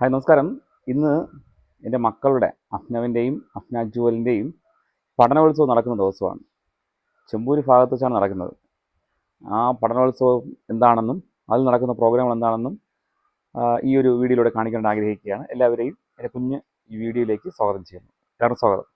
Hi നമസ്കാരം. ഇന്ന് എന്റെ മക്കളുടെ അഫ്നവിന്റെയും അഫ്ന ജുവലിന്റെയും പഠനോത്സവം നടക്കുന്ന ദിവസമാണ്. ചെമ്പൂരി ഭാഗത്ത് വെച്ചാണ് നടക്കുന്നത്. ആ പഠനോത്സവം എന്താണെന്നും അതിൽ നടക്കുന്ന പ്രോഗ്രാമുകൾ എന്താണെന്നും ഈ ഒരു വീഡിയോയിലൂടെ കാണിക്കാൻ ആഗ്രഹിക്കുകയാണ്. എല്ലാവരെയും എന്റെ കുഞ്ഞ് ഈ വീഡിയോയിലേക്ക് സ്വാഗതം ചെയ്യുന്നു. എല്ലാവർക്കും സ്വാഗതം.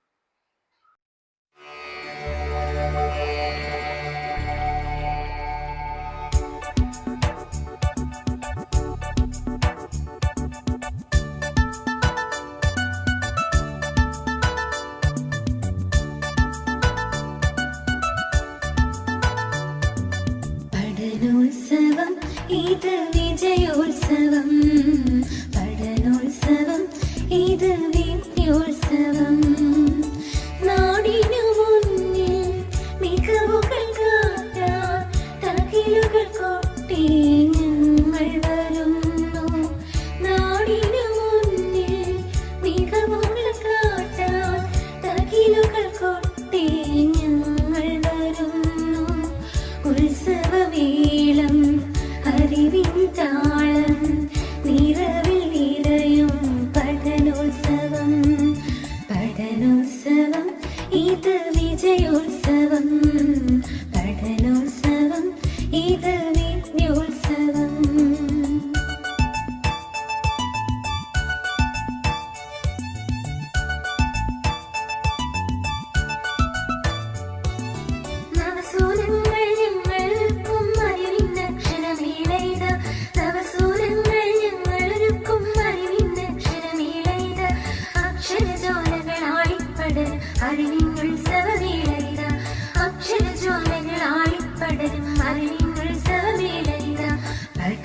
വിജയോത്സവം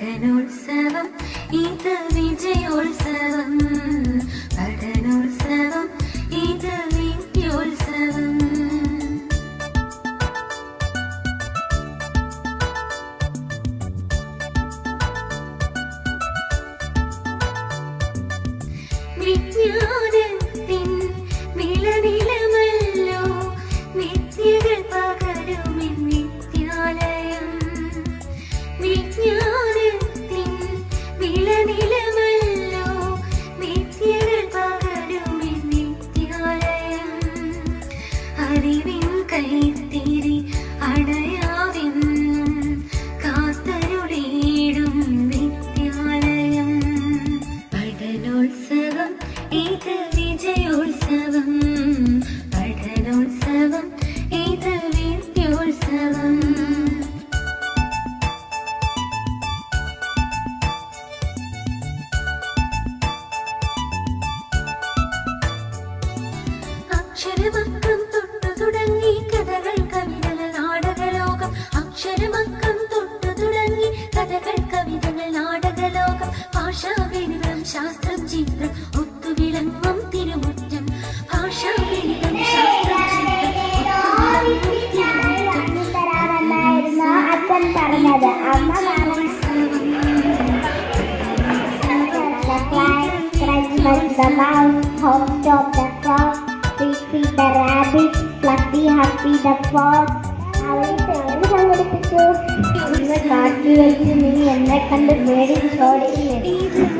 പഠനോത്സവം ഇത് വിജയോത്സവം ഇത് വിജയോത്സവം പഠനോത്സവം ഇത് വിദ്യോത്സവം അക്ഷരമക്കം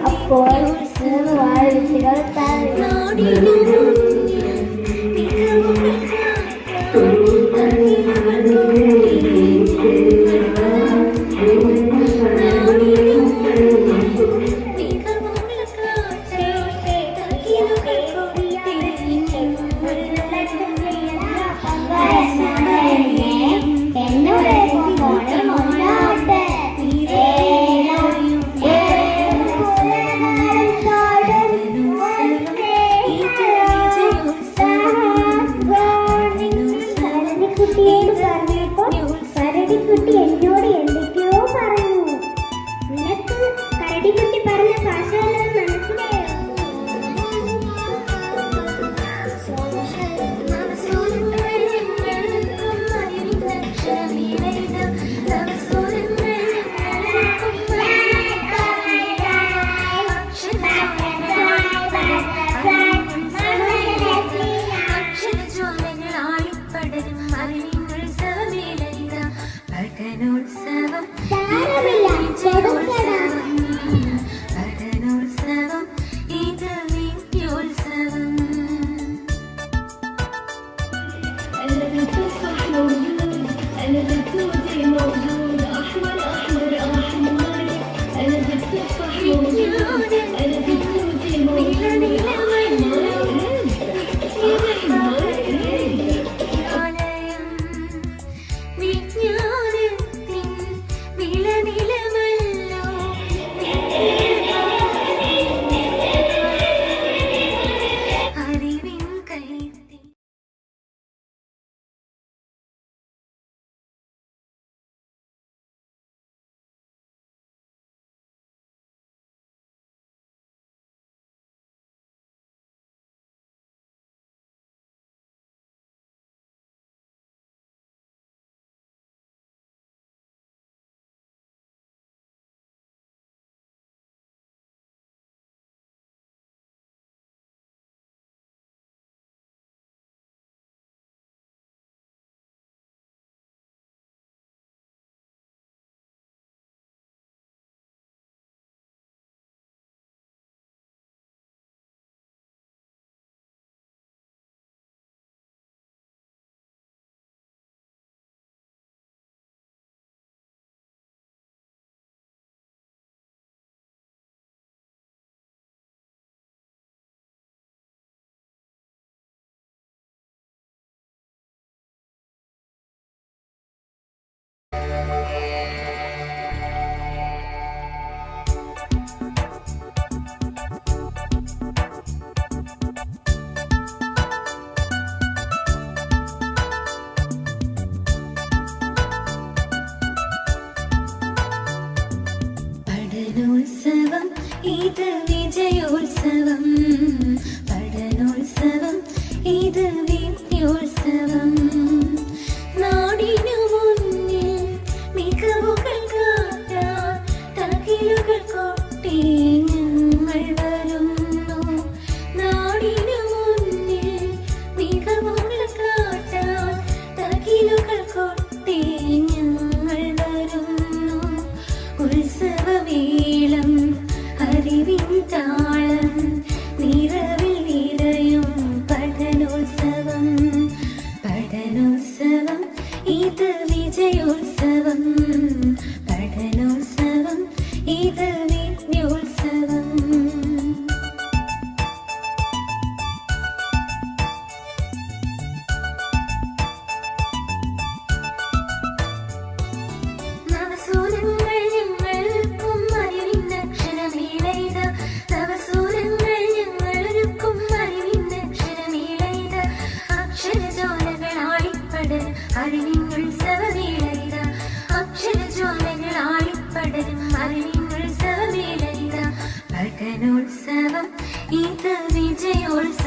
അപ്പോൾ മൂന്ന് വാഴവിത്തുകൾ താഴെ വിജയോത്സവം ഇത് വിജയോത്സവം. അറിവിനുത്സവമേളയിത അക്ഷരജ്വാലകൾ ആളിപ്പടരും അറിവിനുത്സവമേളയിത ഭജനോത്സവം ഇത് വിജയോത്സവം